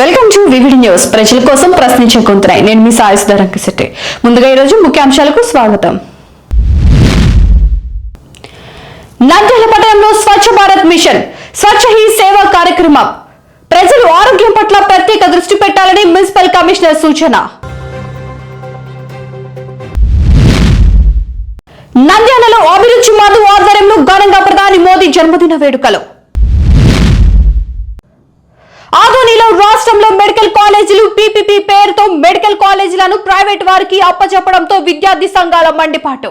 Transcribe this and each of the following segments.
Welcome to VVD news. ప్రజల కోసం ప్రశ్నించే కొంతున్నాయి నేను మీ సాయి సుధారంకిశెట్టి ముందుగా ఈరోజు ముఖ్యాంశాలకు స్వాగతం. నంద్యాల పట్టణంలో స్వచ్ఛ భారత్ మిషన్ స్వచ్ఛ హీ సేవా కార్యక్రమం. ప్రజలు ఆరోగ్యం పట్ల ప్రత్యేక దృష్టి పెట్టాలని మున్సిపల్ కమిషనర్ సూచన. నంద్యాలలో అభిరుచి మధు ఆధ్వర్యంలో ఘనంగా ప్రధాని మోదీ జన్మదిన వేడుకలు. ఆదోనిలో రాష్ట్రంలో మెడికల్ కాలేజీలు పీపీపీ పేరుతో మెడికల్ కాలేజీలను ప్రైవేట్ వారికి అప్పచెప్పడంతో విద్యార్థి సంఘాల మండిపాటు.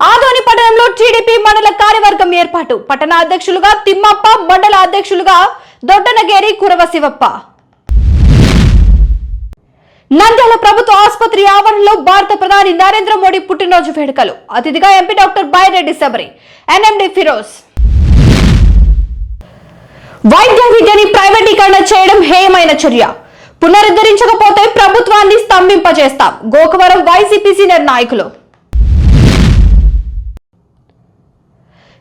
ఆదోని పట్టణంలో టీడీపీ మండల కార్యవర్గం ఏర్పాటు. పట్టణ అధ్యక్షులుగా తిమ్మప్ప మండల అధ్యక్షులుగా దొడ్డనగేరి కురవ శివప్ప. నంద్యాల ప్రభుత్వ ఆసుపత్రి ఆవరణలో భారత ప్రధాని నరేంద్ర మోడీ పుట్టినరోజు వేడుకలు. అతిథిగా MP doctor Byreddy Sabari NMD Firoz. వైద్య విద్యని ప్రైవేటీకరణ చేయడం హేయమైన చర్య. పునరుద్ధరించకపోతే ప్రభుత్వాన్ని స్తంభింపజేస్తాం. గోకవరం వైసీపీ సీనియర్ నాయకులు.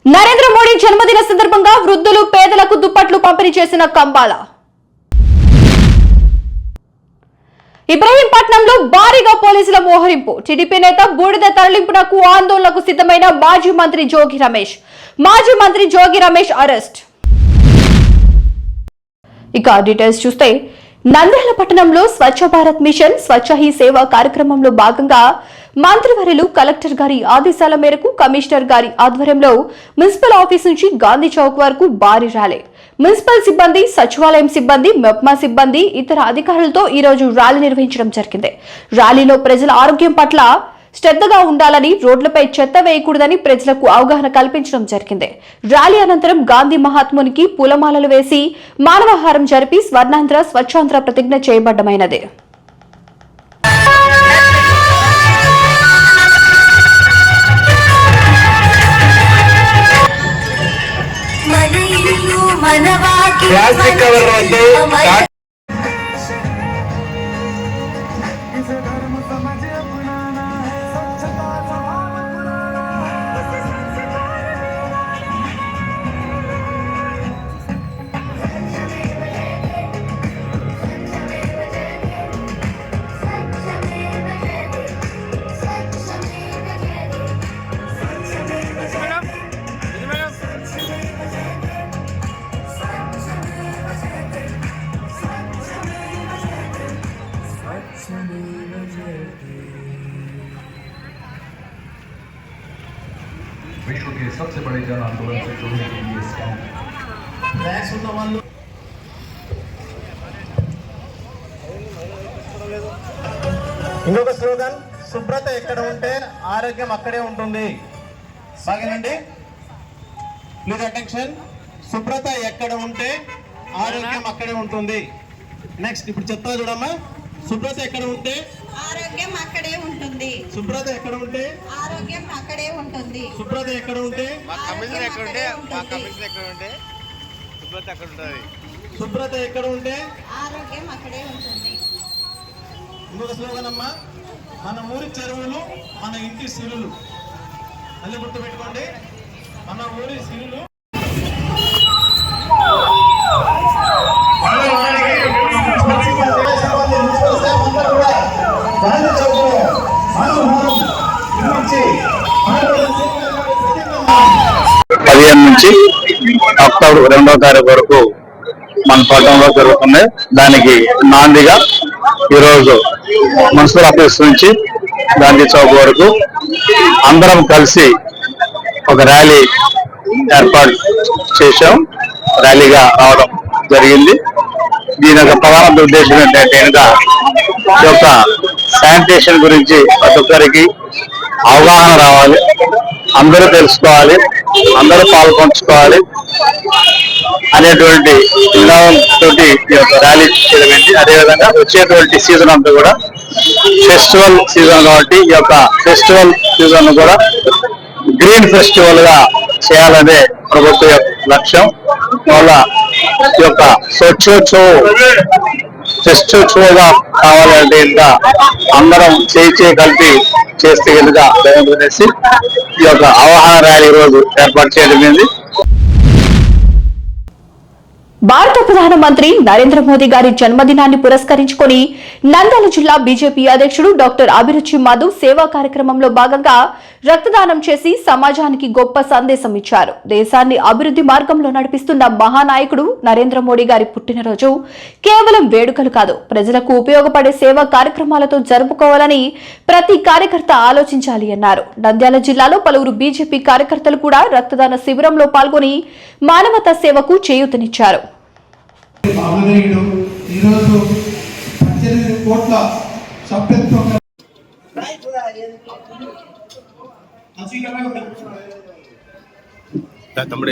నరేంద్ర మోడీ జన్మదిన సందర్భంగా వృద్ధులు పేదలకు దుప్పట్లు పంపిణీ చేసిన కంబాల. ఇబ్రహీంపట్నంలో భారీగా పోలీసుల మోహరింపు. టీడీపీ నేత బూడిద తరలింపునకు ఆందోళనకు సిద్ధమైన మాజీ మంత్రి జోగి రమేష్. మాజీ మంత్రి జోగి రమేష్ అరెస్ట్. ఇక డీటెయిల్స్ చూస్తే నంద్యాల పట్టణంలో స్వచ్ఛ భారత్ మిషన్ స్వచ్ఛ హీ సేవ కార్యక్రమంలో భాగంగా మంత్రివర్యులు కలెక్టర్ గారి ఆదేశాల మేరకు కమిషనర్ గారి ఆధ్వర్యంలో మున్సిపల్ ఆఫీస్ నుంచి గాంధీ చౌక్ వరకు భారీ ర్యాలీ. మున్సిపల్ సిబ్బంది సచివాలయం సిబ్బంది మెప్మా సిబ్బంది ఇతర అధికారులతో ఈ రోజు ర్యాలీ నిర్వహించడం జరిగింది. ర్యాలీలో ప్రజల ఆరోగ్యం పట్ల శ్రద్ధగా ఉండాలని రోడ్లపై చెత్త వేయకూడదని ప్రజలకు అవగాహన కల్పించడం జరిగింది. ర్యాలీ అనంతరం గాంధీ మహాత్మునికి పూలమాలలు వేసి మానవహారం జరిపి స్వర్ణాంధ్ర స్వచ్ఛాంధ్ర ప్రతిజ్ఞ చేయబడ్డమైనది. ప్లాస్టిక్ కవర్ వద్దు ఇంకొక స్లోగన్. శుభ్రత ఎక్కడ ఉంటే ఆరోగ్యం అక్కడే ఉంటుంది. బాగేనండి? ప్లీజ్ అటెన్షన్ శుభ్రత ఎక్కడ ఉంటే ఆరోగ్యం అక్కడే ఉంటుంది. నెక్స్ట్ ఇప్పుడు చెప్తా చూడమ్మా. శుభ్రత ఎక్కడ ఉంటే ఆరోగ్యం అక్కడే ఉంటుంది. శుభ్రత ఎక్కడ ఉంటే ఆరోగ్యం అక్కడే ఉంటుంది. శుభ్రత ఎక్కడ ఉంటే ఆరోగ్యం అక్కడే ఉంటుంది శుభ్రత అక్కడ ఉంటుంది. శుభ్రత ఎక్కడ ఉంటే ఆరోగ్యం అక్కడే ఉంటుంది. ఇంకొక స్లోగన్ అమ్మా మన ఊరి చెరువులు మన ఇంటి సిరులు. మళ్ళీ గుర్తు పెట్టుకోండి మన ఊరి సిరులు. పదిహేను నుంచి అక్టోబర్ రెండో తారీఖు వరకు మన పట్టణంలో జరుగుతుంది దానికి నాందిగా ఈరోజు మున్సిపల్ ఆఫీస్ నుంచి గాంధీ చౌక్ వరకు అందరం కలిసి ఒక ర్యాలీ ఏర్పాటు చేశాం. ర్యాలీగా రావడం జరిగింది. దీని యొక్క ప్రధాన ఉద్దేశం ఏంటంటే ఈ యొక్క శానిటేషన్ గురించి ప్రతి ఒక్కరికి అవగాహన రావాలి. అందరూ తెలుసుకోవాలి. అందరూ పాల్పంచుకోవాలి. అనేటువంటి తోటి ఈ యొక్క ర్యాలీ చేయడమైంది అదేవిధంగా వచ్చేటువంటి సీజన్ అంతా కూడా ఫెస్టివల్ సీజన్ కాబట్టి ఈ యొక్క ఫెస్టివల్ సీజన్ కూడా గ్రీన్ ఫెస్టివల్గా చేయాలనే ప్రభుత్వ లక్ష్యం. వల్ల ఈ యొక్క స్వచ్ఛోత్సవం ఫెస్టివ్గా కావాలంటే ఇంకా అందరం చేయి చేయి కలిపి చేస్తే కనుక ఈ యొక్క అవగాహన ర్యాలీ రోజు ఏర్పాటు చేయడం జరిగింది. భారత ప్రధానమంత్రి నరేంద్ర మోదీ గారి జన్మదినాన్ని పురస్కరించుకొని నంద్యాల జిల్లా బీజేపీ అధ్యక్షుడు డాక్టర్ అభిరుచి మాధవ్ సేవా కార్యక్రమంలో భాగంగా రక్తదానం చేసి సమాజానికి గొప్ప సందేశం ఇచ్చారు. దేశాన్ని అభివృద్ధి మార్గంలో నడిపిస్తున్న మహానాయకుడు నరేంద్ర మోడీ గారి పుట్టినరోజు కేవలం వేడుకలు కాదు ప్రజలకు ఉపయోగపడే సేవా కార్యక్రమాలతో జరుపుకోవాలని ప్రతి కార్యకర్త ఆలోచించాలి అన్నారు. నంద్యాల జిల్లాలో పలువురు బీజేపీ కార్యకర్తలు కూడా రక్తదాన శిబిరంలో పాల్గొని మానవతా సేవకు చేయూతనిచ్చారు. మహనీయుడు ఈరోజు పద్దెనిమిది కోట్ల సభ్యత్వం తమ్ముడు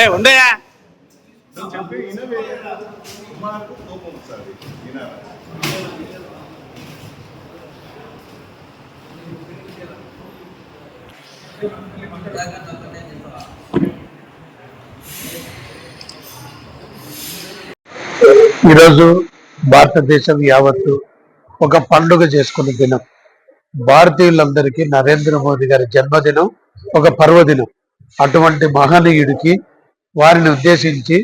ఏ ఉండయా? ఈరోజు భారతదేశం యావత్తు ఒక పండుగ చేసుకునే దినం. భారతీయులందరికీ నరేంద్ర మోదీ గారి జన్మదినం ఒక పర్వదినం. అటువంటి మహనీయుడికి వారిని ఉద్దేశించి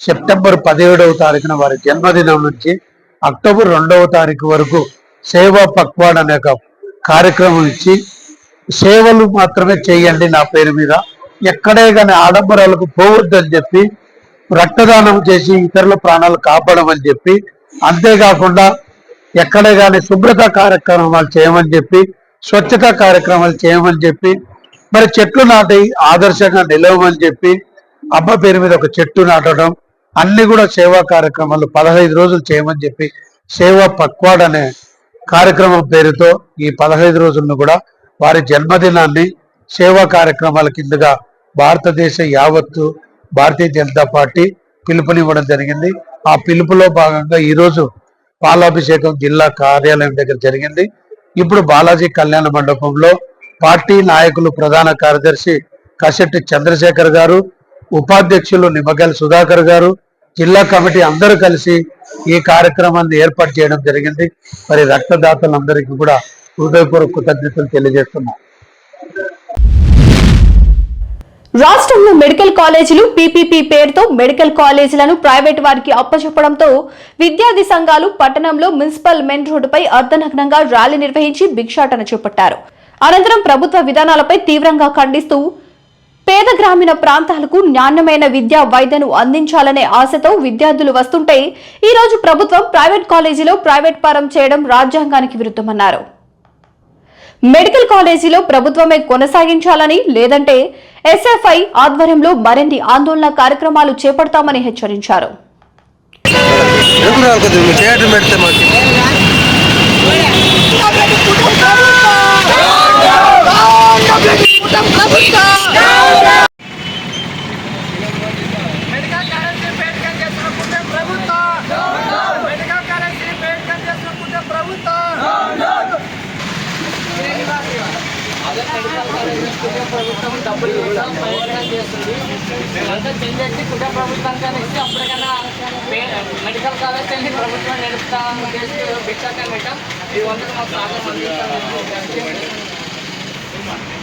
సెప్టెంబర్ పదిహేడవ తారీఖున వారి జన్మదినం నుంచి అక్టోబర్ రెండవ తారీఖు వరకు సేవా పక్వాడ్ అనే ఒక కార్యక్రమం ఇచ్చి సేవలు మాత్రమే చేయండి నా పేరు మీద. ఎక్కడే కానీ ఆడంబరాలకు పోవద్దని చెప్పి రక్తదానం చేసి ఇతరుల ప్రాణాలు కాపాడమని చెప్పి అంతేకాకుండా ఎక్కడే కానీ శుభ్రత కార్యక్రమాలు చేయమని చెప్పి స్వచ్ఛత కార్యక్రమాలు చేయమని చెప్పి మరి చెట్లు నాటి ఆదర్శంగా నిలవమని చెప్పి అమ్మ పేరు మీద ఒక చెట్టు నాటడం అన్ని కూడా సేవా కార్యక్రమాలు పదహైదు రోజులు చేయమని చెప్పి సేవా పక్వాడ్ అనే కార్యక్రమం పేరుతో ఈ పదహైదు రోజులను కూడా వారి జన్మదినాన్ని సేవా కార్యక్రమాల కిందగా భారతదేశ యావత్తు భారతీయ జనతా పార్టీ పిలుపునివ్వడం జరిగింది. ఆ పిలుపులో భాగంగా ఈరోజు పాలాభిషేకం జిల్లా కార్యాలయం దగ్గర జరిగింది. ఇప్పుడు బాలాజీ కళ్యాణ మండపంలో పార్టీ నాయకులు ప్రధాన కార్యదర్శి కసెట్టి చంద్రశేఖర్ గారు ఉపాధ్యక్షులు నిమ్మగల్ సుధాకర్ గారు జిల్లా కమిటీ అందరూ కలిసి ఈ కార్యక్రమాన్ని ఏర్పాటు చేయడం జరిగింది. మరి రక్తదాతలందరికీ కూడా హృదయపూర్వక కృతజ్ఞతలు తెలియజేస్తున్నాం. రాష్ట్రంలో మెడికల్ కాలేజీలు పీపీపీ పేరుతో మెడికల్ కాలేజీలను ప్రైవేట్ వారికి అప్పచెప్పడంతో విద్యార్థి సంఘాలు పట్టణంలో మున్సిపల్ మెయిన్ రోడ్డుపై అర్ధనగ్నంగా ర్యాలీ నిర్వహించి భిక్షాటన చేపట్టారు. అనంతరం ప్రభుత్వ విధానాలపై తీవ్రంగా ఖండిస్తూ పేద గ్రామీణ ప్రాంతాలకు నాణ్యమైన విద్యా వైద్యను అందించాలనే ఆశతో విద్యార్థులు వస్తుంటే ఈ రోజు ప్రభుత్వం ప్రైవేట్ కాలేజీలో ప్రైవేట్ పరం చేయడం రాజ్యాంగానికి విరుద్ధమన్నారు. మెడికల్ కాలేజీలో ప్రభుత్వమే కొనసాగించాలని లేదంటే ఎస్ఎఫ్ఐ ఆధ్వర్యంలో మరిన్ని ఆందోళన కార్యక్రమాలు చేపడతామని హెచ్చరించారు. ప్రభుత్వం ప్రభుత్వం. ప్రభుత్వం డబ్బులు ఇవ్వడం ప్రయత్నం చేస్తుంది అంతా చెందేసి కుటుంబ ప్రభుత్వానికి ఇస్తే అప్పటికైనా మెడికల్ కాలేజ్ వెళ్ళి ప్రభుత్వం నడుపుతామని ఉద్దేశించి భిక్షాటం పెట్టాం. ఈ వందలు మాకు సాగం అందిస్తామని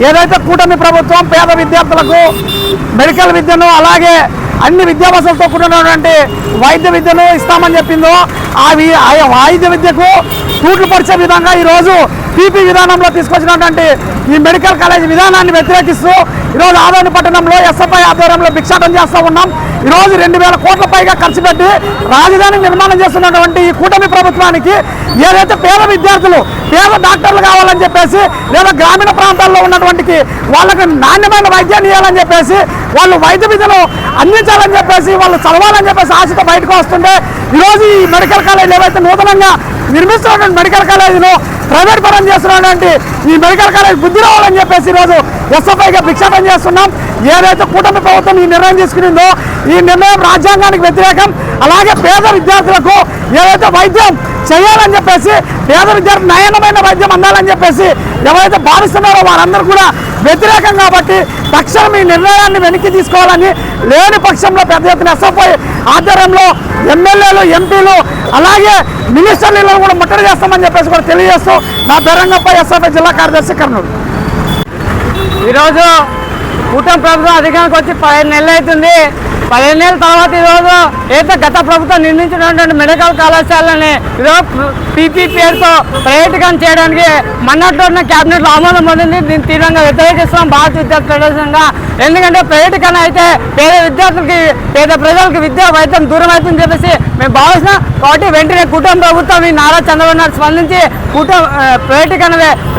ఏదైతే కూటమి ప్రభుత్వం పేద విద్యార్థులకు మెడికల్ విద్యను అలాగే అన్ని విద్యావసతులతో కూడినటువంటి వైద్య విద్యను ఇస్తామని చెప్పిందో ఆ వి- ఆ వైద్య విద్యకు తూట్లు పరిచే విధంగా ఈరోజు పీపీ విధానంలో తీసుకొచ్చినటువంటి ఈ మెడికల్ కాలేజ్ విధానాన్ని వ్యతిరేకిస్తూ ఈరోజు ఆదోని పట్టణంలో ఎస్ఎఫ్ఐ ఆధ్వర్యంలో భిక్షాటం చేస్తూ ఉన్నాం. ఈరోజు రెండు వేల కోట్ల పైగా ఖర్చు పెట్టి రాజధాని నిర్మాణం చేస్తున్నటువంటి ఈ కూటమి ప్రభుత్వానికి ఏదైతే పేద విద్యార్థులు పేద డాక్టర్లు కావాలని చెప్పేసి లేదా గ్రామీణ ప్రాంతాల్లో ఉన్నటువంటి వాళ్ళకి నాణ్యమైన వైద్యాన్ని ఇవ్వాలని చెప్పేసి వాళ్ళు వైద్య విధులు అందించాలని చెప్పేసి వాళ్ళు చదవాలని చెప్పేసి ఆశతో బయటకు వస్తుంటే ఈరోజు ఈ మెడికల్ కాలేజ్ ఏవైతే నూతనంగా నిర్మిస్తున్నటువంటి మెడికల్ కాలేజీలో ప్రైవేట్ పరం చేస్తున్నటువంటి ఈ మెడికల్ కాలేజ్ బుద్ధి రావాలని చెప్పేసి ఈరోజు ఎస్ఎఫ్ఐగా భిక్షాటం చేస్తున్నాం. ఏదైతే కూటమి ప్రభుత్వం ఈ నిర్ణయం తీసుకునిందో ఈ నిర్ణయం రాజ్యాంగానికి వ్యతిరేకం. అలాగే పేద విద్యార్థులకు ఏదైతే వైద్యం చేయాలని చెప్పేసి పేద విద్యార్థి నయనమైన వైద్యం అందాలని చెప్పేసి ఎవరైతే భావిస్తున్నారో వారందరూ కూడా వ్యతిరేకం కాబట్టి తక్షణం ఈ నిర్ణయాన్ని వెనక్కి తీసుకోవాలని లేని పక్షంలో పెద్ద ఎత్తున ఎస్ఎఫ్ఐ ఆధ్వర్యంలో ఎమ్మెల్యేలు ఎంపీలు అలాగే మినిస్టర్లను కూడా ముట్టడి చేస్తామని చెప్పేసి కూడా తెలియజేస్తూ నా బెరంగప్ప ఎస్ఎఫ్ఐ జిల్లా కార్యదర్శి కర్నూలు. ఈరోజు కూటమి ప్రభుత్వం అధికారానికి వచ్చి పదిహేను నెలలు అవుతుంది. పదిహేను నెలల తర్వాత ఈరోజు ఏదైతే గత ప్రభుత్వం నిర్మించినటువంటి మెడికల్ కళాశాలని ఈరోజు పీపీ పేరుతో ప్రైవేటీకరణ చేయడానికి మన్నట్లో ఉన్న క్యాబినెట్లో ఆమోదం పొందింది. దీన్ని తీవ్రంగా వ్యతిరేకిస్తున్నాం. భారత విద్యార్థి ప్రదర్శనంగా. ఎందుకంటే ప్రైవేటీకరణ అయితే పేద విద్యార్థులకి పేద ప్రజలకు విద్యా వైద్యం దూరం అవుతుందని చెప్పేసి మేము భావిస్తున్నాం. కాబట్టి వెంటనే కుటుంబ ప్రభుత్వం ఈ నారా చంద్రబాబు నాయుడు స్పందించి కుటుంబ ప్రైవేటీకరణ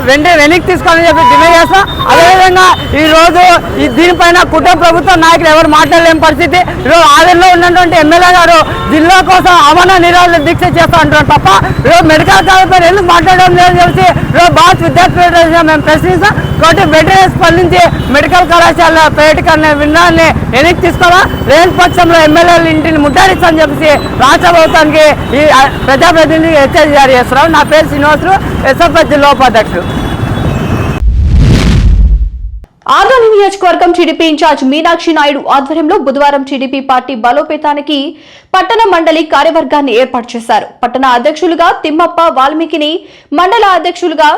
వెంటనే వెనక్కి తీసుకోవాలని చెప్పి డిమాండ్ చేస్తాం అదేవిధంగా ఈరోజు ఈ దీనిపైన కుటుంబ ప్రభుత్వ నాయకులు ఎవరు మాట్లాడలేని పరిస్థితి. ఈరోజు ఆదిలో ఉన్నటువంటి ఎమ్మెల్యే గారు జిల్లా కోసం అవన నిరాహార దీక్ష చేస్తా అంటున్నారు తప్ప ఈరోజు మెడికల్ కాలేజ్ పైన ఎందుకు మాట్లాడడం లేదని చెప్పి భారత విద్యార్థి ఫెడరేషన్ మేము ప్రశ్నిస్తాం. కాబట్టి వెంటనే స్పందించి మెడికల్ కళాశాల ప్రైవేటీకరణ విన్నాన్ని వెనక్కి తీసుకోవాలా? లేని పక్షంలో ఎమ్మెల్యేల ఇంటిని ముట్టడిస్తామని చెప్పేసి రాష్ట్ర ప్రభుత్వానికి ఈ ప్రజాప్రతినిధి హెచ్చరిక జారీ చేస్తున్నాం నా పేరు శ్రీనివాసులు ఎస్ఎఫ్ఎస్ జిల్లా ఉపాధ్యక్షుడు. ఆదోని నియోజకవర్గం టీడీపీ ఇన్ఛార్జ్ మీనాక్షి నాయుడు ఆధ్వర్యంలో బుధవారం టీడీపీ పార్టీ బలోపేతానికి పట్టణ మండలి కార్యవర్గాన్ని ఏర్పాటు చేశారు. పట్టణ అధ్యక్షులుగా తిమ్మప్ప వాల్మీకిని మండల అధ్యక్షులుగా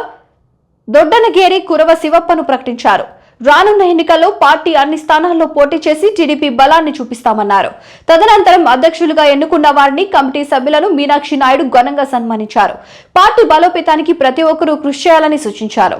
దొడ్డనగేరి కురవ శివప్పను ప్రకటించారు. రానున్న ఎన్నికల్లో పార్టీ అన్ని స్థానాల్లో పోటీ చేసి టీడీపీ బలాన్ని చూపిస్తామన్నారు. తదనంతరం అధ్యక్షులుగా ఎన్నుకున్న వారిని కమిటీ సభ్యులను మీనాక్షి నాయుడు ఘనంగా సన్మానించారు. పార్టీ బలోపేతానికి ప్రతి ఒక్కరూ కృషి చేయాలని సూచించారు.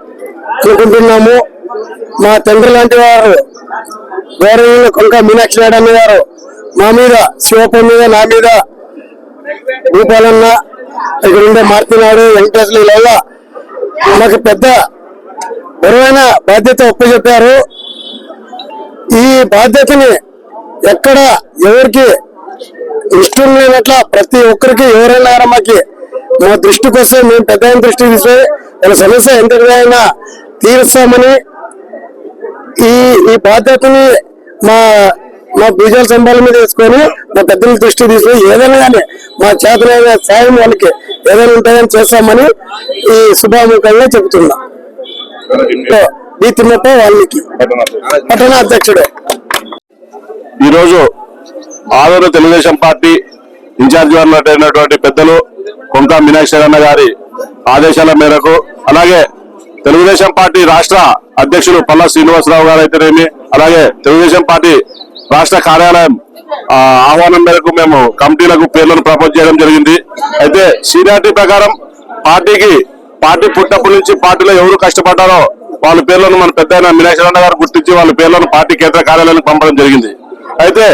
అనుకుంటున్నాము. మా తండ్రి లాంటి వారు వేరే కొంక మీనాక్షి నాయుడు గారు మా మీద శివప్ప మీద నా మీద భూపాలన్న ఇక్కడ ఉండే మారుతున్నాడు వెంకటేశ్వరులు ఇలా మాకు పెద్ద బరువైన బాధ్యత ఒప్పచెప్పారు. ఈ బాధ్యతని ఎక్కడ ఎవరికి ఇష్టం లేనట్ల ప్రతి ఒక్కరికి ఎవరైనా మాకి మా దృష్టికి వస్తే మేము పెద్ద ఆయన దృష్టికి తీస్తే వాళ్ళ సమస్య అయినా తీరుస్తామని ఈ ఈ బాధ్యతని మా మా భుజాల సంబాల మీద వేసుకొని మా పెద్దల దృష్టి తీసుకొని ఏదైనా కానీ మా చేతనైన సాయం వాళ్ళకి ఏదైనా ఉంటాయని చేస్తామని ఈ శుభాముఖంగా చెబుతున్నా. బి తిమ్మప్ప వాళ్ళకి. పట్టణ అధ్యక్షుడు. ఈరోజు ఆదరణ తెలుగుదేశం పార్టీ ఇన్ఛార్జ్ అయినటువంటి పెద్దలు కొంక మీనాక్షి అన్న గారి ఆదేశాల మేరకు అలాగే తెలుగుదేశం పార్టీ రాష్ట్ర అధ్యక్షులు పల్లా శ్రీనివాసరావు గారు అయితేనేమి అలాగే తెలుగుదేశం పార్టీ రాష్ట్ర కార్యాలయం ఆహ్వానం మేరకు మేము కమిటీలకు పేర్లను ప్రపోజ్ చేయడం జరిగింది. అయితే సీనియారిటీ ప్రకారం పార్టీకి పార్టీ పుట్టినప్పటి నుంచి పార్టీలో ఎవరు కష్టపడ్డారో వాళ్ళ పేర్లను మన పెద్ద మీనాక్షరణ గారు గుర్తించి వాళ్ళ పేర్లను పార్టీ కేంద్ర కార్యాలయానికి పంపడం జరిగింది. అయితే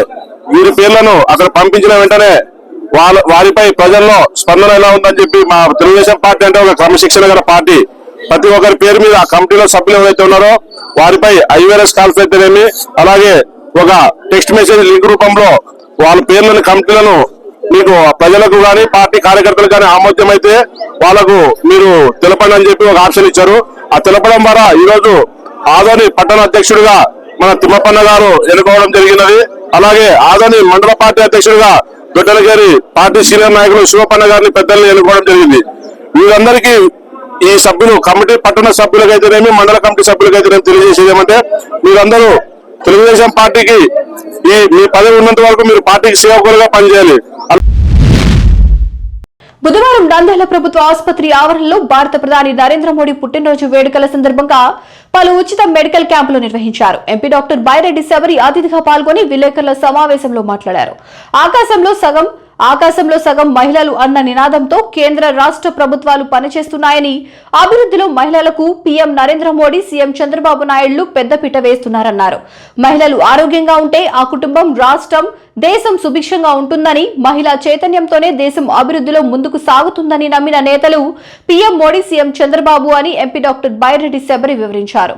వీరి పేర్లను అక్కడ పంపించిన వెంటనే వాళ్ళ వారిపై ప్రజల్లో స్పందన ఎలా ఉందని చెప్పి మా తెలుగుదేశం పార్టీ అంటే ఒక క్రమశిక్షణ గల పార్టీ ప్రతి ఒక్కరి పేరు మీద ఆ కమిటీలో సభ్యులు ఎవరైతే ఉన్నారో వారిపై ఐవీఆర్ఎస్ కాల్స్ అయితేనేమి అలాగే ఒక టెక్స్ట్ మెసేజ్ లింక్ రూపంలో వాళ్ళ పేర్లను కమిటీలను మీకు ప్రజలకు కానీ పార్టీ కార్యకర్తలకు కానీ ఆమోద్యం అయితే వాళ్ళకు మీరు తెలపండి అని చెప్పి ఒక ఆప్షన్ ఇచ్చారు. ఆ తెలపడం ద్వారా ఈరోజు ఆదోని పట్టణ అధ్యక్షుడిగా మన తిమ్మపన్న గారు ఎన్నుకోవడం జరిగినది. అలాగే ఆదోని మండల పార్టీ అధ్యక్షుడిగా దొడ్డలగేరి పార్టీ సీనియర్ నాయకులు శివపన్న గారిని పెద్దల్ని ఎన్నుకోవడం జరిగింది. వీరందరికీ ఈ సభ్యులు కమిటీ పట్టణ సభ్యులకైతేనేమి మండల కమిటీ సభ్యులకైతేనేమి తెలియజేసేది ఏమంటే మీరందరూ తెలుగుదేశం పార్టీకి ఈ మీ పదవి ఉన్నంత వరకు మీరు పార్టీకి సేవకులుగా పనిచేయాలి. బుధవారం నంద్యాల ప్రభుత్వ ఆసుపత్రి ఆవరణలో భారత ప్రధాని నరేంద్ర మోడీ పుట్టినరోజు వేడుకల సందర్భంగా పలు ఉచిత మెడికల్ క్యాంపులు నిర్వహించారు. ఎంపీ డాక్టర్ బైరెడ్డి శబరి అతిథిగా పాల్గొని విలేకరుల సమావేశంలో మాట్లాడారు. ఆకాశంలో సగం ఆకాశంలో సగం మహిళలు అన్న నినాదంతో కేంద్ర రాష్ట్ర ప్రభుత్వాలు పనిచేస్తున్నాయని అభివృద్ధిలో మహిళలకు పీఎం నరేంద్ర మోడీ సీఎం చంద్రబాబు నాయుడులు పెద్దపీట వేస్తున్నారన్నారు. మహిళలు ఆరోగ్యంగా ఉంటే ఆ కుటుంబం రాష్ట్రం దేశం సుభిక్షంగా ఉంటుందని మహిళా చైతన్యంతోనే దేశం అభివృద్ధిలో ముందుకు సాగుతుందని నమ్మిన నేతలు పీఎం మోడీ సీఎం చంద్రబాబు అని ఎంపీ డాక్టర్ బైరెడ్డి శబరి వివరించారు.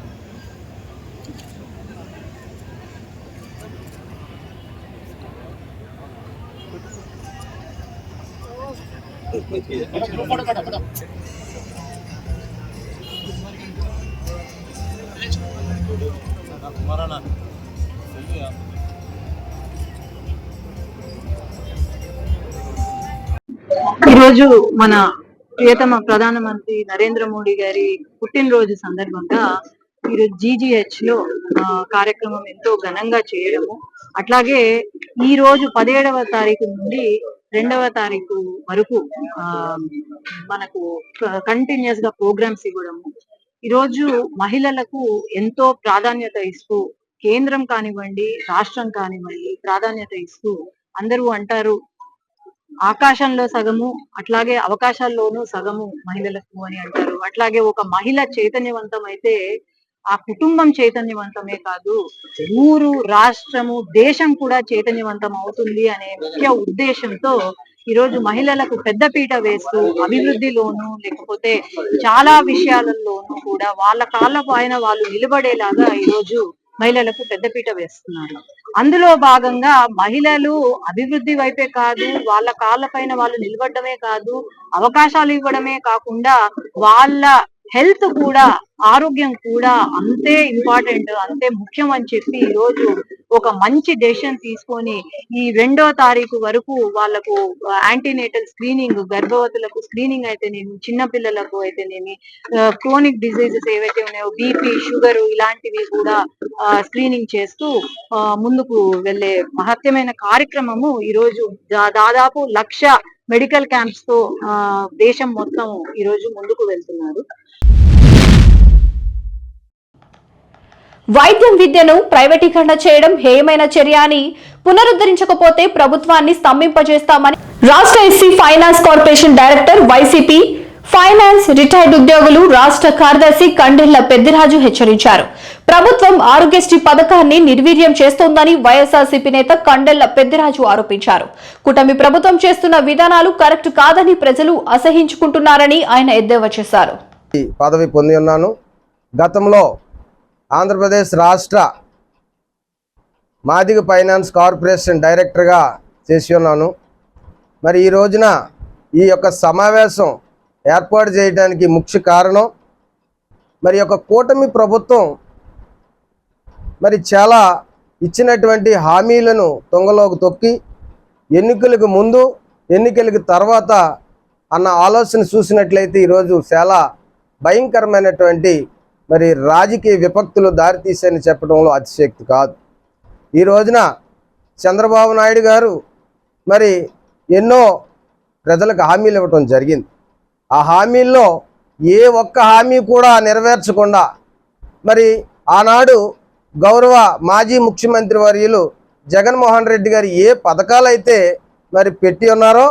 ఈరోజు మన ప్రియతమ ప్రధానమంత్రి నరేంద్ర మోడీ గారి పుట్టినరోజు సందర్భంగా ఈరోజు జీజీహెచ్లో కార్యక్రమం ఎంతో ఘనంగా చేయడము. అట్లాగే ఈ రోజు పదిహేడవ తారీఖు నుండి రెండవ తారీఖు వరకు ఆ మనకు కంటిన్యూస్గా ప్రోగ్రామ్స్ ఇవ్వడము ఈరోజు మహిళలకు ఎంతో ప్రాధాన్యత ఇస్తూ కేంద్రం కానివ్వండి రాష్ట్రం కానివ్వండి ప్రాధాన్యత ఇస్తూ అందరూ అంటారు ఆకాశంలో సగము అట్లాగే అవకాశాల్లోనూ సగము మహిళలకు అని అంటారు. అట్లాగే ఒక మహిళ చైతన్యవంతం అయితే ఆ కుటుంబం చైతన్యవంతమే కాదు ఊరు రాష్ట్రము దేశం కూడా చైతన్యవంతం అవుతుంది అనే ముఖ్య ఉద్దేశంతో ఈ రోజు మహిళలకు పెద్దపీట వేస్తూ అభివృద్ధిలోను లేకపోతే చాలా విషయాలలోనూ కూడా వాళ్ళ కాళ్ళ పైన వాళ్ళు నిలబడేలాగా ఈ రోజు మహిళలకు పెద్దపీట వేస్తున్నారు. అందులో భాగంగా మహిళలు అభివృద్ధి వైపే కాదు వాళ్ళ కాళ్ళ పైన వాళ్ళు నిలబడమే కాదు అవకాశాలు ఇవ్వడమే కాకుండా వాళ్ళ హెల్త్ కూడా ఆరోగ్యం కూడా అంతే ఇంపార్టెంట్ అంతే ముఖ్యం అని చెప్పి ఈ రోజు ఒక మంచి డెసిషన్ తీసుకొని ఈ రెండో తారీఖు వరకు వాళ్ళకు యాంటీనేటల్ స్క్రీనింగ్ గర్భవతులకు స్క్రీనింగ్ అయితేనేమి చిన్న పిల్లలకు అయితేనేమి క్రోనిక్ డిజీజెస్ ఏవైతే ఉన్నాయో బీపీ షుగర్ ఇలాంటివి కూడా స్క్రీనింగ్ చేస్తూ ఆ, ముందుకు వెళ్ళే మహత్యమైన కార్యక్రమము ఈ రోజు దా- దాదాపు లక్ష మెడికల్ క్యాంప్స్తో దేశం మొత్తం ఈ రోజు ముందుకు వెళ్తున్నారు. వైద్యం విద్యను ప్రైవేటీకరణ చేయడం హేయమైన చర్య అని పునరుద్ధరించకపోతే ప్రభుత్వాన్ని స్తంభింపజేస్తామని రాష్ట్ర SC finance corporation director YCP finance retired ఉద్యోగులు రాష్ట్ర కార్యదర్శి కండెళ్ళ పెద్దిరాజు హెచ్చరించారు. ప్రభుత్వం ఆరోగ్యశ్రీ పథకాన్ని నిర్వీర్యం చేస్తోందని వైఎస్ఆర్సీపీ నేత కండెళ్ళ పెద్దిరాజు ఆరోపించారు. కూటమి ప్రభుత్వం చేస్తున్న విధానాలు కరెక్ట్ కాదని ప్రజలు అసహించుకుంటున్నారని ఆయన ఎద్దేవా చేశారు. పదవి పొంది ఉన్నాను. గతంలో ఆంధ్రప్రదేశ్ రాష్ట్ర మాదిగ ఫైనాన్స్ కార్పొరేషన్ డైరెక్టర్గా చేసి ఉన్నాను. మరి ఈ రోజున ఈ యొక్క సమావేశం ఏర్పాటు చేయడానికి ముఖ్య కారణం. మరి యొక్క కూటమి ప్రభుత్వం మరి చాలా ఇచ్చినటువంటి హామీలను తొంగలోకి తొక్కి ఎన్నికలకు ముందు ఎన్నికలకు తర్వాత అన్న ఆలోచన చూసినట్లయితే ఈరోజు చాలా భయంకరమైనటువంటి మరి రాజకీయ విపక్తులు దారితీసని చెప్పడంలో అతిశక్తి కాదు. ఈ రోజున చంద్రబాబు నాయుడు గారు మరి ఎన్నో ప్రజలకు హామీలు ఇవ్వటం జరిగింది. ఆ హామీల్లో ఏ ఒక్క హామీ కూడా నెరవేర్చకుండా మరి ఆనాడు గౌరవ మాజీ ముఖ్యమంత్రి వర్యులు జగన్మోహన్ రెడ్డి గారు ఏ పథకాలైతే మరి పెట్టి ఉన్నారో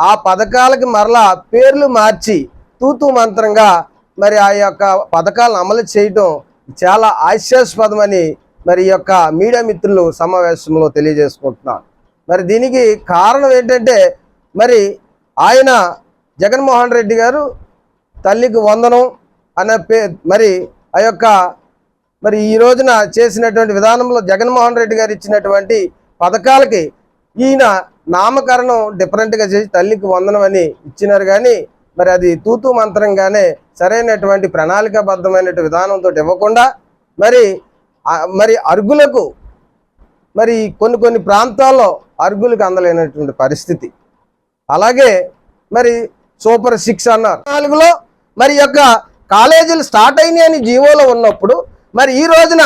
ఆ పథకాలకి మరలా పేర్లు మార్చి తూతూ మంత్రంగా మరి ఆ యొక్క పథకాలను అమలు చేయటం చాలా ఆశ్చర్యాస్పదమని మరి ఈ యొక్క మీడియా మిత్రులు సమావేశంలో తెలియజేసుకుంటున్నారు మరి దీనికి కారణం ఏంటంటే మరి ఆయన జగన్మోహన్ రెడ్డి గారు తల్లికి వందనం అనే పే మరి ఆ యొక్క మరి ఈ రోజున చేసినటువంటి విధానంలో జగన్మోహన్ రెడ్డి గారు ఇచ్చినటువంటి పథకాలకి ఈయన నామకరణం డిఫరెంట్గా చేసి తల్లికి వందనం అని ఇచ్చినారు కానీ మరి అది తూతూ మంత్రంగానే సరైనటువంటి ప్రణాళికాబద్ధమైనటువంటి విధానంతో ఇవ్వకుండా మరి మరి అరుగులకు మరి కొన్ని కొన్ని ప్రాంతాల్లో అరుగులకు అందలేనటువంటి పరిస్థితి. అలాగే మరి సూపర్ సిక్స్ అన్నారు. నాలుగులో మరి యొక్క కాలేజీలు స్టార్ట్ అయినాయి అని జీవోలో ఉన్నప్పుడు మరి ఈ రోజున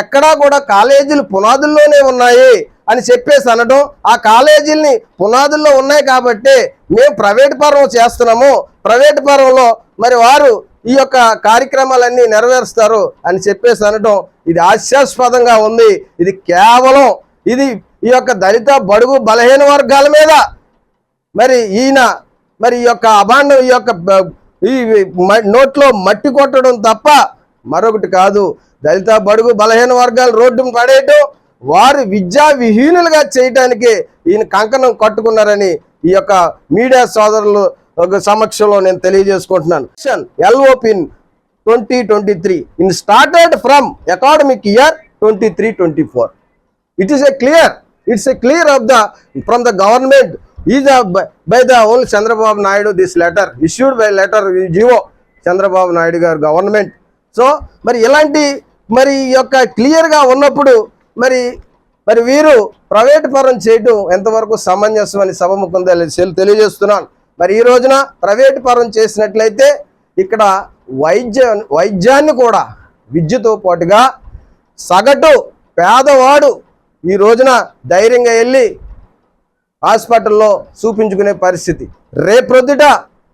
ఎక్కడా కూడా కాలేజీలు పునాదుల్లోనే ఉన్నాయి అని చెప్పేసి అనడం ఆ కాలేజీల్ని పునాదుల్లో ఉన్నాయి కాబట్టి మేము ప్రైవేట్ పరం చేస్తున్నాము. ప్రైవేట్ పరంలో మరి వారు ఈ యొక్క కార్యక్రమాలన్నీ నెరవేరుస్తారు అని చెప్పేసి అనడం ఇది హాస్యాస్పదంగా ఉంది. ఇది కేవలం ఇది ఈ యొక్క దళిత బడుగు బలహీన వర్గాల మీద మరి ఈయన మరి ఈ యొక్క అభాండం ఈ యొక్క ఈ మ- నోట్లో మట్టి కొట్టడం తప్ప మరొకటి కాదు. దళిత బడుగు బలహీన వర్గాలు రోడ్డును పడేయటం వారు విద్యా విహీనులుగా చేయటానికి ఈయన కంకణం కట్టుకున్నారని ఈ యొక్క మీడియా సోదరులు సమక్షంలో నేను తెలియజేసుకుంటున్నాను. ఎల్ఓపిన్ twenty twenty three in started from academic year twenty three twenty four it is a clear it's a clear of the from the government is by the the Chandrababu Naidu this letter issued by letter GO Chandrababu Naidu garu government so మరి ఇలాంటి మరి ఈ యొక్క క్లియర్గా ఉన్నప్పుడు మరి మరి వీరు ప్రైవేట్ పరం చేయటం ఎంతవరకు సమంజసం అని సభముఖం తెలి- తెలియజేస్తున్నాను. మరి ఈ రోజున ప్రైవేట్ పరం చేసినట్లయితే ఇక్కడ వైద్య వైద్యాన్ని కూడా విద్యతో పాటుగా సగటు పేదవాడు ఈ రోజున ధైర్యంగా వెళ్ళి హాస్పిటల్లో చూపించుకునే పరిస్థితి. రేపొద్దుట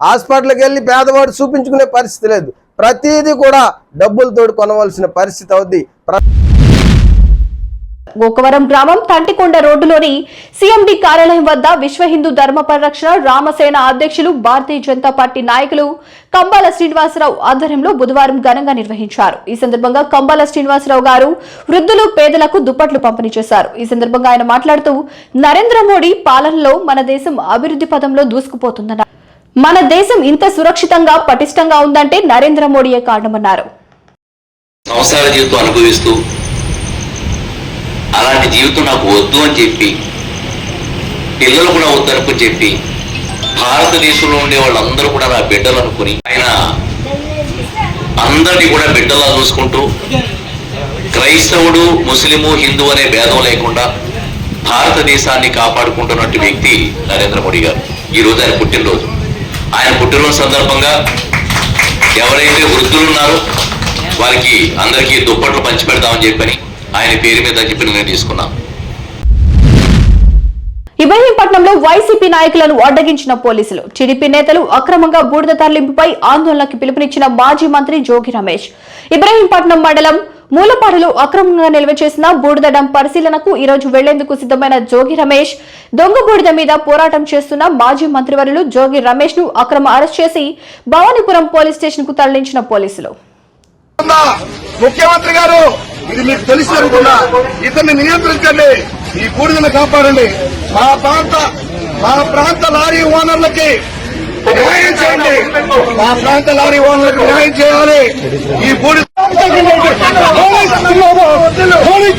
హాస్పిటల్కి వెళ్ళి పేదవాడు చూపించుకునే పరిస్థితి లేదు. ప్రతిదీ కూడా డబ్బులతో కొనవలసిన పరిస్థితి అవుద్ది. ప్ర- గోకవరం గ్రామం తంటికొండ రోడ్డులోని సీఎండి కార్యాలయం వద్ద విశ్వ హిందూ ధర్మ పరిరక్షణ రామసేన అధ్యక్షులు భారతీయ జనతా పార్టీ నాయకులు కంబాల శ్రీనివాసరావు ఆధ్వర్యంలో బుధవారం ఘనంగా నిర్వహించారు. ఈ సందర్భంగా కంబాల శ్రీనివాసరావు గారు వృద్ధులు పేదలకు దుప్పట్లు పంపిణీ చేశారు. ఈ సందర్భంగా ఆయన మాట్లాడుతూ నరేంద్ర మోడీ పాలనలో మన దేశం అభివృద్ధి పదంలో దూసుకుపోతుందన్నారు. మన దేశం ఇంత సురక్షితంగా పటిష్టంగా ఉందంటే నరేంద్ర మోడీయే కారణమన్నారు. సంసార జీవితం అనుభవిస్తూ అలాంటి జీవితం నాకు వద్దు అని చెప్పి పిల్లలు కూడా వద్దనుకుని చెప్పి భారతదేశంలో ఉండే వాళ్ళందరూ కూడా నా బిడ్డలు అనుకుని ఆయన అందరినీ కూడా బిడ్డలా చూసుకుంటూ క్రైస్తవుడు ముస్లిము హిందూ అనే భేదం లేకుండా భారతదేశాన్ని కాపాడుకుంటున్నట్టు వ్యక్తి నరేంద్ర మోడీ గారు. ఈ రోజు ఆయన పుట్టినరోజు. ఆయన పుట్టినరోజు సందర్భంగా ఎవరైతే వృద్ధులు ఉన్నారో వారికి అందరికీ దుప్పట్లు పంచిపెడదామని చెప్పని ఆయన పేరు మీద చెప్పి నేను తీసుకున్నాను. ఇబ్రహీంపట్నంలో వైసీపీ నాయకులను అడ్డగించిన పోలీసులు టీడీపీ నేతలు అక్రమంగా బూడిద తరలింపుపై ఆందోళనకి పిలుపునిచ్చిన మాజీ మంత్రి జోగి రమేష్. ఇబ్రహీంపట్నం మండలం మూలపాడులో అక్రమంగా నిల్వ చేసిన బూడిద డంప్ పరిశీలనకు ఈ రోజు వెళ్ళేందుకు సిద్ధమైన జోగి రమేష్ దొంగ బూడిద మీద పోరాటం చేస్తున్న మాజీ మంత్రివర్యులు జోగి రమేష్ను అక్రమ అరెస్ట్ చేసి భవానీపురం పోలీస్ స్టేషన్కు తరలించిన పోలీసులు. ముఖ్యమంత్రి గారు ఇది మీకు తెలిసి కూడా ఇతన్ని నియంత్రించండి. ఈ బూడిదను కాపాడండి. మా ప్రాంత మా ప్రాంత లారీ ఓనర్లకి న్యాయం చేయండి. మా ప్రాంత లారీ ఓనర్లకు న్యాయం చేయాలి. ఈ బూడిద పోలీస్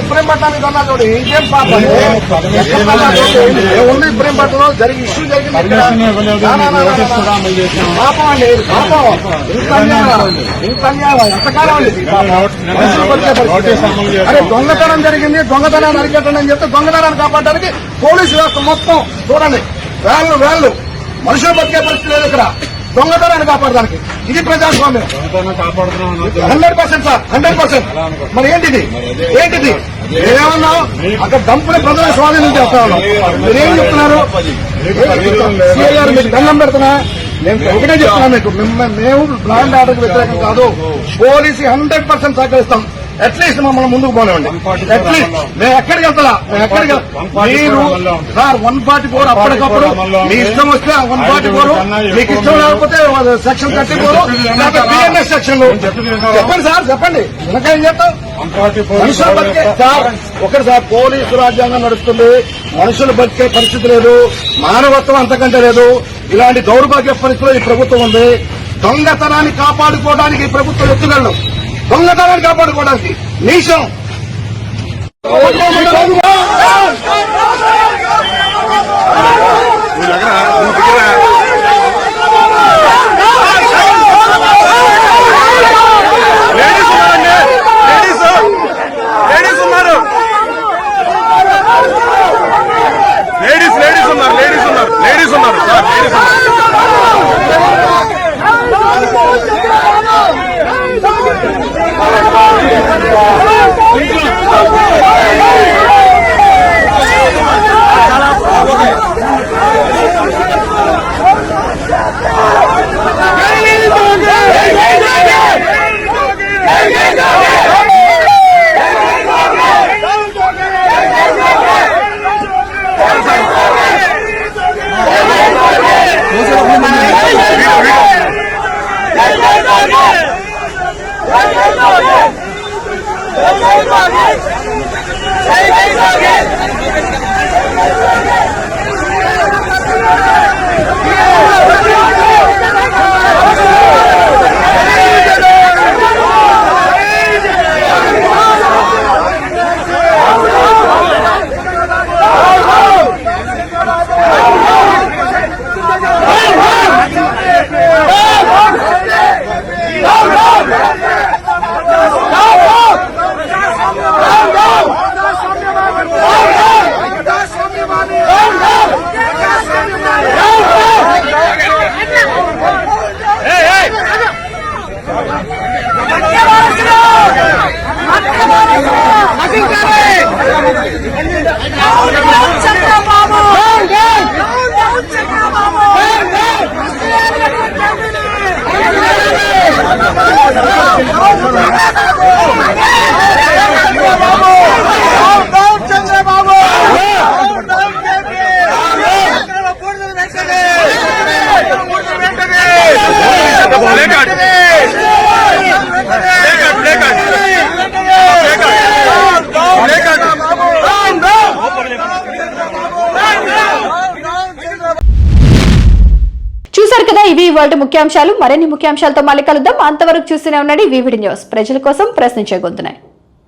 ఇబ్రహీం పట్టానికి అన్నా చూడు ఇంకేం పాపం? ఏముంది ఇబ్రహీం పట్టణం జరిగి ఇష్యూ జరిగింది. పాపం అండి పాపం. ఇంత ఎంతకాలం అండి. అరే దొంగతనం జరిగింది. దొంగతనాన్ని అరికట్టండి అని చెప్తే దొంగతనాన్ని కాపాడడానికి పోలీసు వ్యవస్థ మొత్తం చూడండి. వేళ్ళు వేళ్ళు మనుషులు బతికే పరిస్థితి లేదు ఇక్కడ. దొంగతనాన్ని కాపాడడానికి. ఇది ప్రజాస్వామ్యం. Hundred percent sir hundred percent. మరి ఏంటిది? ఏంటిది? ఏమన్నా అక్కడ దంపుని ప్రజల స్వాధీనం చేస్తా ఉన్నాం మీరేం చెప్తున్నారు? సీఏ గారు మీకు దండం పెడుతున్నా. నేను ఒకటే చెప్తున్నా మీకు. మేము బ్లాండ్ ఆర్డర్కి వ్యతిరేకం కాదు. పోలీసు హండ్రెడ్ పర్సెంట్ సహకరిస్తాం. అట్లీస్ట్ మమ్మల్ని ముందుకు పోనివ్వండి. అట్లీస్ట్ మేము ఎక్కడికి వెళ్తా? మేము ఎక్కడికి మీరు సార్ వన్ ఫార్టీ ఫోర్ అప్పటికప్పుడు మీ ఇష్టం వస్తే వన్ ఫార్టీ ఫోర్ మీకు ఇష్టం లేకపోతే సెక్షన్ థర్టీ ఫోర్ లేకపోతే పిఎన్ఎస్ సెక్షన్ చెప్పండి సార్ చెప్పండి. వెనక ఏం చేస్తాం మనుషులు బతికే సార్ ఒకటి సార్ పోలీసు రాజ్యాంగం నడుస్తుంది. మనుషులు బతికే పరిస్థితి లేదు. మానవత్వం అంతకంటే లేదు. ఇలాంటి దౌర్భాగ్య పరిస్థితుల్లో ఈ ప్రభుత్వం ఉంది. దొంగతనాన్ని కాపాడుకోవడానికి ఈ ప్రభుత్వం ఎత్తుగలడు దొంగతనాన్ని కాపాడుకోవడానికి నీశం లేడీస్ ఉన్నారు లేడీస్ లేడీస్ ఉన్నారు లేడీస్ ఉన్నారు లేడీస్ ఉన్నారు సార్ లేడీస్ ఉన్నారు. ముఖ్యాంశాలు మరిన్ని ముఖ్యాంశాలతో మళ్ళీ కలుద్దాం. అంతవరకు చూస్తూనే ఉండండి. VVD news. ప్రజల కోసం ప్రశ్నించే గొంతున్నాయి